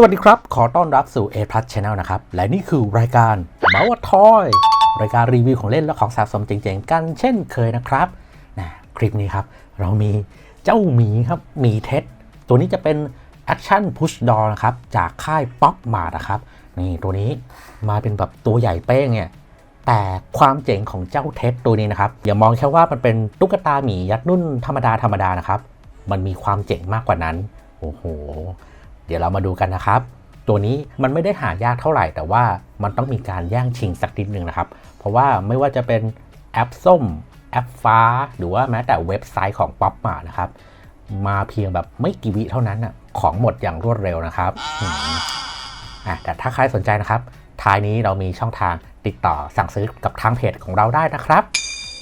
สวัสดีครับ ขอต้อนรับสู่ A Plus Channel นะครับ และนี่คือรายการ m o u t Toy รายการรีวิวของเล่นและของสะสมเจ๋งๆ กันเช่นเคยนะครับนะคลิปนี้ครับ เรามีเจ้าหมีครับหมีเท็ด ตัวนี้จะเป็น Action Push Door นะครับ จากค่าย Pop Mart นะครับ นี่ตัวนี้มาเป็นแบบตัวใหญ่เป้งเนี่ย แต่ความเจ๋งของเจ้าเท็ดตัวนี้นะครับ อย่ามองแค่ว่ามันเป็นตุ๊กตาหมียัดนุ่นธรรมดาธรรมดานะครับ มันมีความเจ๋งมากกว่านั้น โอ้โห เดี๋ยวเรามาดูกันนะครับ ตัวนี้มันไม่ได้หายากเท่าไหร่ แต่ว่ามันต้องมีการแย่งชิงสักนิดหนึ่งนะครับ เพราะว่าไม่ว่าจะเป็นแอปส้มแอปฟ้า หรือว่าแม้แต่เว็บไซต์ของป๊อปมานะครับ มาเพียงแบบไม่กี่วิเท่านั้นน่ะของหมดอย่างรวดเร็วนะครับอะแต่ถ้าใครสนใจนะครับ ท้ายนี้เรามีช่องทางติดต่อสั่งซื้อกับทางเพจของเราได้นะครับ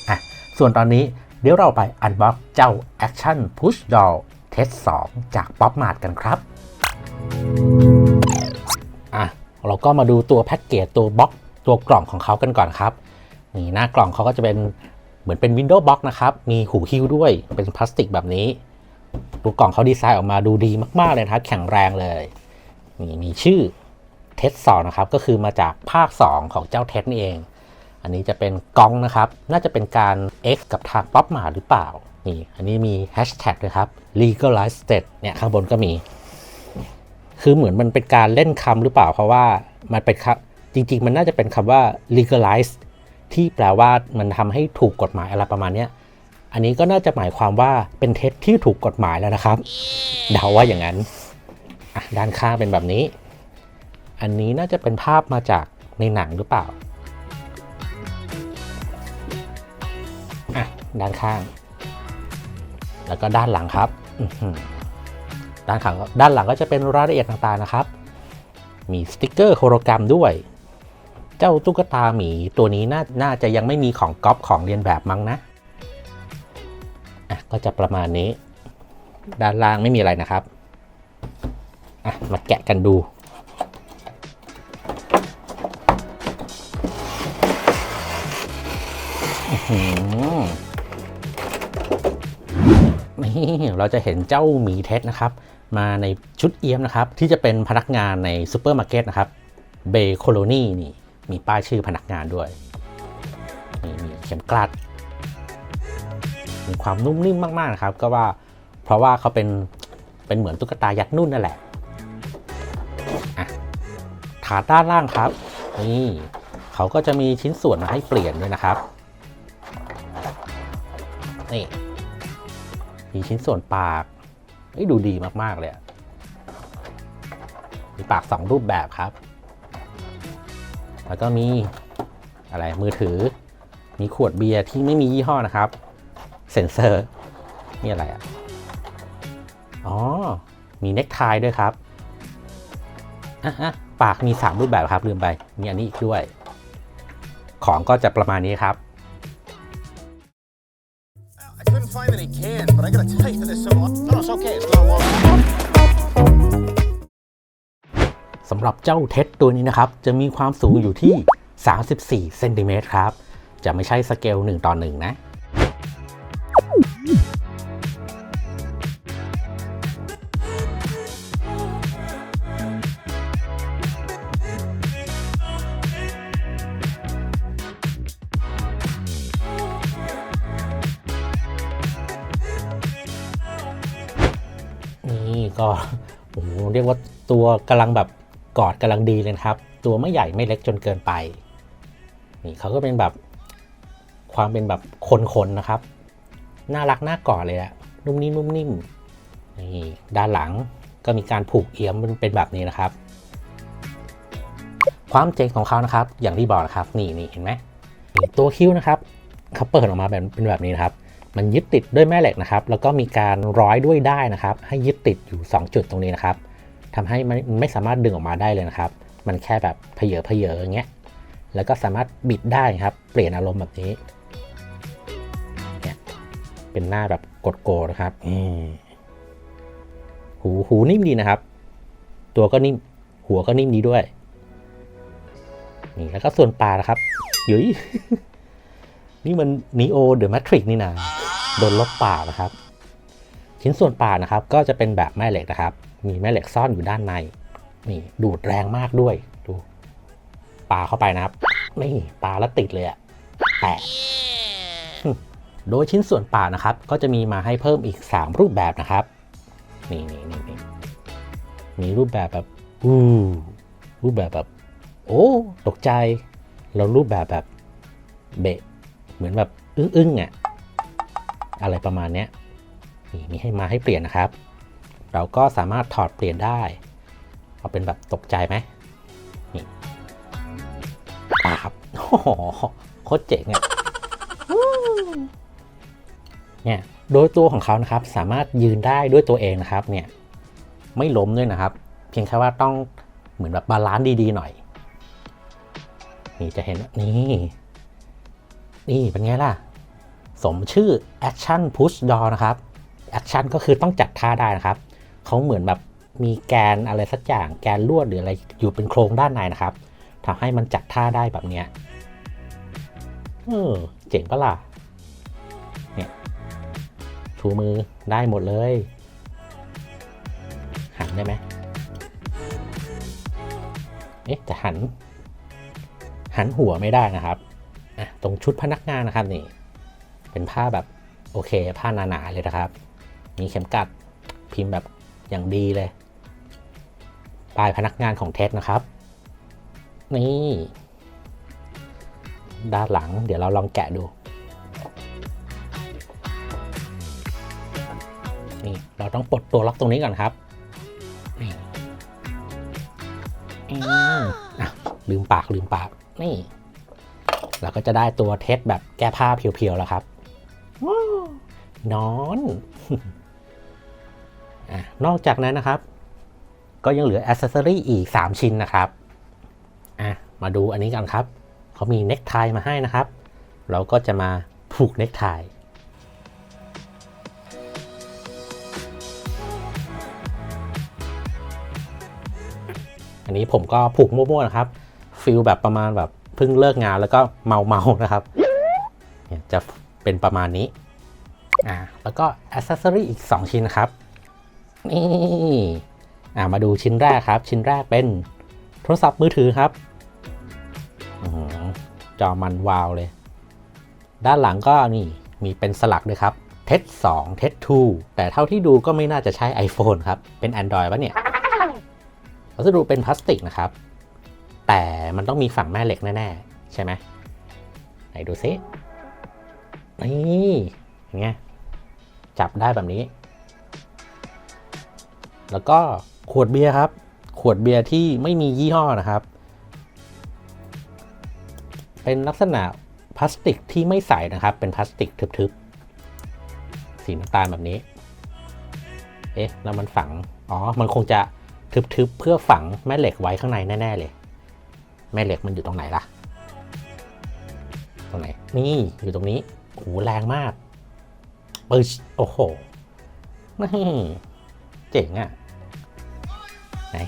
อะส่วนตอนนี้เดี๋ยวเราไปอันบ็อกเจ้า Action Push Doll Test 2 จาก Pop Mart กันครับ อะเราก็มาดูตัวแพ็กเกจตัวบล็อกตัวกล่องของเขากันก่อนครับนี่หน้ากล่องเขาก็จะเป็นเหมือนเป็นวินโดว์บ็อกนะครับ มีหูฮิ้วด้วยเป็นพลาสติกแบบนี้ตัวกล่องเขาดีไซน์ออกมาดูดีมาก ๆ เลยนะครับ แข็งแรงเลยนี่มีชื่อเทสสองนะครับ ก็คือมาจากภาค 2 ของเจ้าเทสนี่เอง อันนี้จะเป็นกล้องนะครับ น่าจะเป็นการ X กับทางป๊อปมาหรือเปล่านี่อันนี้มีแฮชแท็กด้วยครับ legalized เนี่ยข้างบนก็มี คือเหมือนมันเป็นการเล่นคำหรือเปล่า เพราะว่ามันเป็นคำจริง ๆ มันน่าจะเป็นคำว่า legalize ที่แปลว่ามันทำให้ถูกกฎหมายอะไรประมาณเนี้ยอันนี้ก็น่าจะหมายความว่าเป็นเท็จที่ถูกกฎหมายแล้วนะครับเดาว่าอย่างนั้นด้านข้างเป็นแบบนี้ อันนี้น่าจะเป็นภาพมาจากในหนังหรือเปล่าอะด้านข้าง แล้วก็ด้านหลังครับ ด้านข้างด้านหลังก็จะเป็นรายละเอียดต่างๆนะครับ มีสติกเกอร์โฮโลกรมด้วย เจ้าตุ๊กตาหมีตัวนี้น่านาจะยังไม่มีของก๊อปของเรียนแบบมั้งนะอะก็จะประมาณนี้ ด้านล่างไม่มีอะไรนะครับอะมาแกะกันดูอื เราจะเห็นเจ้าหมีเท็ดนะครับ มาในชุดเอี้ยมนะครับ ที่จะเป็นพนักงานในซูเปอร์มาร์เก็ตนะครับเบย์โคโลนีนี่มีป้ายชื่อพนักงานด้วยนี่มีเข็มกลัด มีความนุ่มนิ่มมากๆนะครับ ก็ว่าเพราะว่าเขาเป็นเป็นเหมือนตุ๊กตายัดนุ่นนั่นแหละอะฐานด้านล่างครับ นี่เขาก็จะมีชิ้นส่วนมาให้เปลี่ยนด้วยนะครับ นี่ มีชิ้นส่วนปากเอ้ยดูดีมาก ๆ เลยอะมีปากสองรูปแบบครับ แล้วก็มีอะไรมือถือ มีขวดเบียร์ที่ไม่มียี่ห้อนะครับ เซ็นเซอร์นี่อะไรอะ อ๋อ มีเน็กไทด้วยครับอะอะปากมี 3 รูปแบบครับลืมไป มีอันนี้อีกด้วย ของก็จะประมาณนี้ครับ I couldn't find any cans, but I gotta tell you, there's some. No, it's okay. It's not a water. สำหรับเจ้าเท็ดตัวนี้นะครับ จะมีความสูงอยู่ที่ 34 เซนติเมตรครับ จะไม่ใช่สเกล 1 ต่อ 1 นะ ก็โอ้โหเรียกว่าตัวกำลังแบบกอดกำลังดีเลยครับ ตัวไม่ใหญ่ไม่เล็กจนเกินไป นี่เขาก็เป็นแบบความเป็นแบบคนๆนะครับ น่ารักน่ากอดเลยอะนุ่มนิ่มนุ่มนิ่มนี่ด้านหลังก็มีการผูกเอี้ยมมันเป็นแบบนี้นะครับ ความเจ๋งของเขานะครับ อย่างที่บอกนะครับ นี่นี่เห็นไหมตัวคิ้วนะครับเขาเปิดออกมาแบบเป็นแบบนี้นะครับ มันยึดติดด้วยแม่เหล็กนะครับ แล้วก็มีการร้อยด้วยได้นะครับ ให้ยึดติดอยู่ 2 จุดตรงนี้นะครับทำให้มันไม่สามารถดึงออกมาได้เลยนะครับ มันแค่แบบเพเยอเพเยออย่างเงี้ย แล้วก็สามารถบิดได้ครับ เปลี่ยนอารมณ์แบบนี้เนี่ยเป็นหน้าแบบกดโกนะครับหูหูนิ่มดีนะครับ ตัวก็นิ่ม หัวก็นิ่มดีด้วย นี่แล้วก็ส่วนปลานะครับยุ้ยนี่มันนีโอเดอะแมทริกนี่นะ โดนลบป่านะครับ ชิ้นส่วนป่านะครับ ก็จะเป็นแบบแม่เหล็กนะครับ มีแม่เหล็กซ่อนอยู่ด้านในนี่ดูดแรงมากด้วยดูปลาเข้าไปนะครับนี่ปลาแล้วติดเลยอะแตะโดยชิ้นส่วนปลานะครับ ก็จะมีมาให้เพิ่มอีก 3 รูปแบบนะครับนี่นี่นี่นี่มีรูปแบบแบบอู้รูปแบบแบบ โอ้ตกใจ แล้วรูปแบบแบบเบะเหมือนแบบอึ้งๆอะ อะไรประมาณนี้นี่มีให้มาให้เปลี่ยนนะครับ เราก็สามารถถอดเปลี่ยนได้ เอาเป็นแบบตกใจไหมนี่ปาบโอ้โหโคตรเจ๋งอะเนี่ยโดยตัวของเขานะครับสามารถยืนได้ด้วยตัวเองนะครับเนี่ยไม่ล้มด้วยนะครับ เพียงแค่ว่าต้องเหมือนแบบบาลานซ์ดีๆหน่อย นี่จะเห็นนี่นี่เป็นไงล่ะ สมชื่อ Action Push Door นะครับ Action ก็คือต้องจัดท่าได้นะครับ เขาเหมือนแบบมีแกนอะไรสักอย่างแกนลวดหรืออะไรอยู่เป็นโครงด้านในนะครับทำให้มันจัดท่าได้แบบเนี้ยเออเจ๋งปะล่ะชูมือได้หมดเลยหันได้ไหมเอ๊ะจะหัน หันหัวไม่ได้นะครับอะตรงชุดพนักงานนะครับนี่ เป็นผ้าแบบโอเค ผ้าหนาๆเลยนะครับ มีเข็มกัดพิมพ์แบบอย่างดีเลยป้ายพนักงานของเท็นะครับ นี่ ด้านหลังเดี๋ยวเราลองแกะดู นี่ เราต้องปลดตัวล็อกตรงนี้ก่อนครับนี่อืมอะลืมปากลืมปาก นี่ เราก็จะได้ตัวเทสแบบแก้ผ้าเพียวๆแล้วครับ นอนอนอกจากนั้นนะครับ ก็ยังเหลืออ c เซสซอรี่อีก 3 ชิ้นนะครับอะมาดูอันนี้กันครับ เขามีเน็กไทมาให้นะครับ เราก็จะมาผูกเน็กไทอันนี้ผมก็ผูกมั่วๆนะครับฟิลแบบประมาณแบบเพิ่งเลิกงานแล้วก็เมาๆนะครับจะ เป็นประมาณนี้อ่าแล้วก็อ c เซสซอรี่อีก 2 ชิ้นครับ นี่อ่ามาดูชิ้นแรกครับ ชิ้นแรกเป็นโทรศัพท์มือถือครับอื้อจอมันวาวเลย ด้านหลังก็นี่มีเป็นสลักด้วยครับเทส2เทส2แต่เท่าที่ดูก็ไม่น่าจะใช้ iPhone ครับ เป็น Android ปะเนี่ยวัสดุเป็นพลาสติกนะครับ แต่มันต้องมีฝั่งแม่เหล็กแน่ ๆ ใช่ไหมไหนดูซิ นี่เงี้ยจับได้แบบนี้ แล้วก็ขวดเบียร์ครับ ขวดเบียร์ที่ไม่มียี่ห้อนะครับ เป็นลักษณะพลาสติกที่ไม่ใสนะครับ เป็นพลาสติกทึบๆ สีน้ำตาลแบบนี้ เอ๊ะ แล้วมันฝัง อ๋อ มันคงจะทึบๆ เพื่อฝังแม่เหล็กไว้ข้างในแน่ ๆ เลย แม่เหล็กมันอยู่ตรงไหนล่ะ ตรงไหน นี่ อยู่ตรงนี้ โหแรงมากปึชโอ้โหนี่เจ๋งอะ่ะ ไหน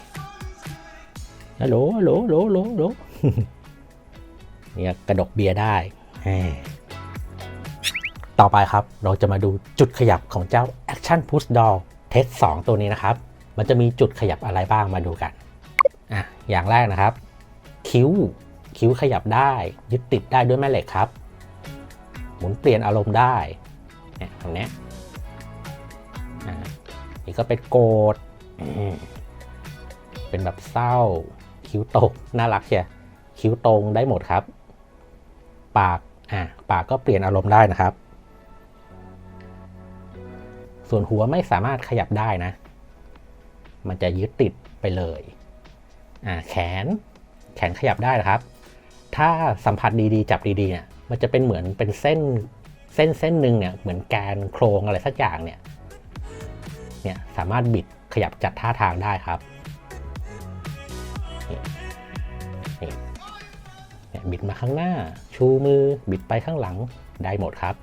ฮัลโหลฮัลโหลฮัลโหลฮัลโหลโหลเนี่ยกระดกเบียร์ได้ต่อไปครับเราจะมาดูจุดขยับของเจ้า Action Push Door Test 2ตัวนี้นะครับ มันจะมีจุดขยับอะไรบ้างมาดูกันอะอย่างแรกนะครับ คิ้ว คิ้วขยับได้ ยึดติดได้ด้วยแม่เหล็กครับ หมุนเปลี่ยนอารมณ์ได้เนี่ยตรงเนี้ยอ่านี่ก็เป็นโกดอืมเป็นแบบเศร้า คิ้วตก น่ารักเชียคิ้วตรงได้หมดครับ ปากอะปากก็เปลี่ยนอารมณ์ได้นะครับ ส่วนหัวไม่สามารถขยับได้นะ มันจะยึดติดไปเลยอ่าแขนแขนขยับได้นะครับ ถ้าสัมผัสดีๆ จับดีๆเนี่ย มันจะเป็นเหมือนเป็นเส้นเส้นเส้นหนึ่งเนี่ยเหมือนแกนโครงอะไรสักอย่างเนี่ยเนี่ยสามารถบิดขยับจัดท่าทางได้ครับนี่เนี่ยบิดมาข้างหน้า ชูมือบิดไปข้างหลังได้หมดครับ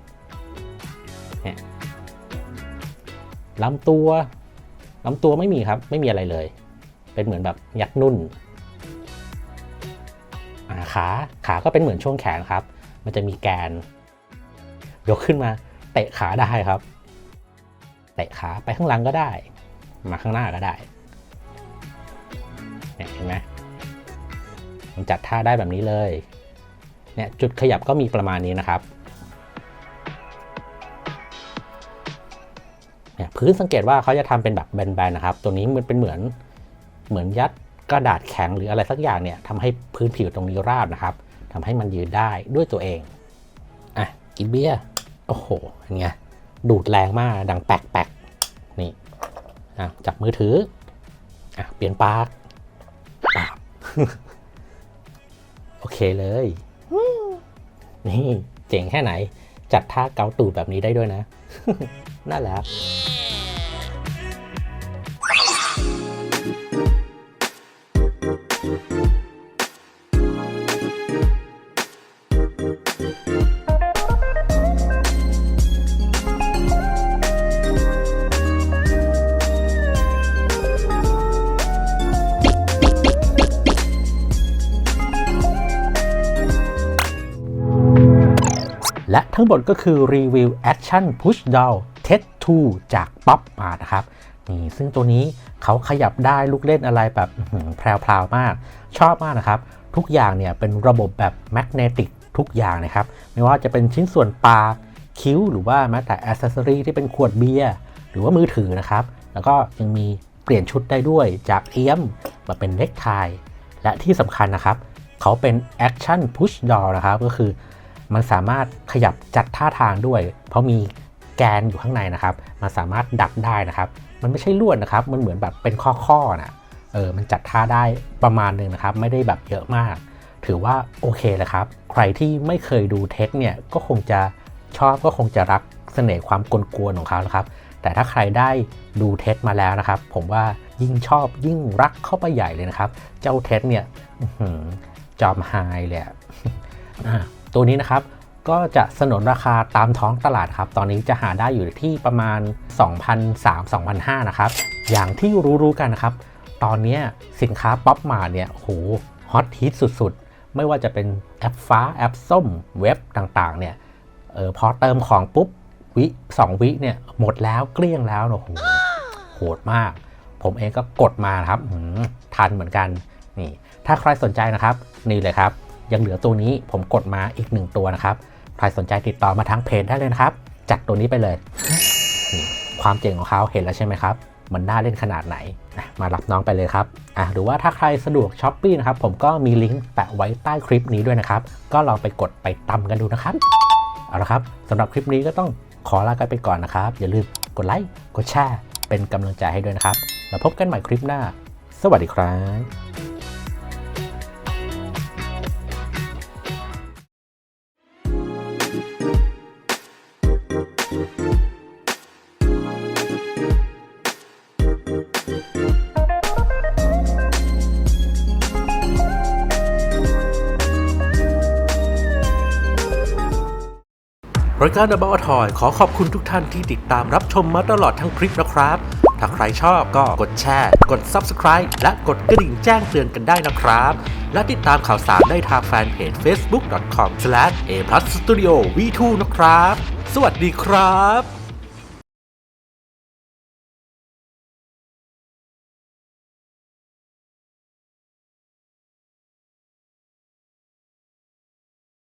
เนี่ยลำตัวลำตัวไม่มีครับไม่มีอะไรเลย เป็นเหมือนแบบยัดนุ่นขาขาก็เป็นเหมือนช่วงแขนครับ มันจะมีแกน ยกขึ้นมาเตะขาได้ครับ เตะขาไปข้างหลังก็ได้ มาข้างหน้าก็ได้เนี่ยเห็นไหมมันจัดท่าได้แบบนี้เลยเนี่ยจุดขยับก็มีประมาณนี้นะครับเนี่ยพื้นสังเกตว่าเขาจะทำเป็นแบบแบนๆนะครับ ตัวนี้มันเป็นเหมือนเหมือนยัดกระดาษแข็งหรืออะไรสักอย่างเนี่ยทำให้พื้นผิวตรงนี้ราบนะครับ ทำให้มันยืนได้ด้วยตัวเอง อะ กินเบียร์ โอ้โหเห็นไง ดูดแรงมาก ดังแปลกนี่อะจับมือถือ อะ เปลี่ยนปากปากโอเคเลย นี่ เจ๋งแค่ไหน จัดท่าเกาตูดแบบนี้ได้ด้วยนะ น่ารัก และทั้งหมดก็คือรีวิว Action Push Down Test 2จาก Pop มานะครับนี่ซึ่งตัวนี้เขาขยับได้ลูกเล่นอะไรแบบแพรวๆมาก ชอบมากนะครับ ทุกอย่างเนี่ยเป็นระบบแบบแมกเนติกทุกอย่างนะครับ ไม่ว่าจะเป็นชิ้นส่วนปากคิ้ว หรือว่าแม้แต่อ c เซสซอรีที่เป็นขวดเบียร์หรือว่ามือถือนะครับ แล้วก็ยังมีเปลี่ยนชุดได้ด้วยจากเอี้ยมมาเป็นเน็กไทและที่สำคัญนะครับ เขาเป็น Action Push Door นะครับ ก็คือ มันสามารถขยับจัดท่าทางด้วย เพราะมีแกนอยู่ข้างในนะครับ มันสามารถดัดได้นะครับ มันไม่ใช่ลวดนะครับ มันเหมือนแบบเป็นข้อๆนะเออ มันจัดท่าได้ประมาณหนึ่งนะครับ ไม่ได้แบบเยอะมาก ถือว่าโอเคเลยครับ ใครที่ไม่เคยดูเทคเนี่ย ก็คงจะชอบก็คงจะรักเสน่ห์ความกวนๆของเขานะครับ แต่ถ้าใครได้ดูเทสมาแล้วนะครับ ผมว่ายิ่งชอบยิ่งรักเข้าไปใหญ่เลยนะครับ เจ้าเทสเนี่ยจอมไฮเลยอะ ตัวนี้นะครับก็จะสนนราคาตามท้องตลาดครับ ตอนนี้จะหาได้อยู่ที่ประมาณ 2,003-2,500นะครับ อย่างที่รู้ๆกันนะครับ ตอนนี้สินค้าป๊อปมาเนี่ยโหฮอตฮิตสุดๆ ไม่ว่าจะเป็นแอปฟ้าแอปส้มเว็บต่างๆ เนี่ยเออพอเติมของปุ๊บ วิสองวิเนี่ยหมดแล้วเกลี้ยงแล้วโอ้โหโหดมาก ผมเองก็กดมาครับหืมทันเหมือนกันนี่ถ้าใครสนใจนะครับ นี่เลยครับ ยังเหลือตัวนี้ผมกดมาอีกหนึ่งตัวนะครับ ใครสนใจติดต่อมาทางเพจได้เลยนะครับ จัดตัวนี้ไปเลย ความเจ๋งของเขาเห็นแล้วใช่ไหมครับ มันน่าเล่นขนาดไหน มารับน้องไปเลยครับอะหรือว่าถ้าใครสะดวกช้อปปี้นะครับ ผมก็มีลิงก์แปะไว้ใต้คลิปนี้ด้วยนะครับ ก็ลองไปกดไปตำกันดูนะครับ เอาละครับสำหรับคลิปนี้ก็ต้องขอลากันไปก่อนนะครับ อย่าลืมกดไลค์ กดแชร์ เป็นกำลังใจให้ด้วยนะครับ แล้วพบกันใหม่คลิปหน้า สวัสดีครับ รายการ The b o t o y ขอขอบคุณทุกท่านที่ติดตามรับชมมาตลอดทั้งคลิปนะครับ ถ้าใครชอบก็กดแชร์ กด Subscribe และกดกระดิ่งแจ้งเตือนกันได้นะครับ และติดตามข่าวสารได้ทางแฟนเพจ facebook.com/a+studio v2 นะครับ สวัสดีครับ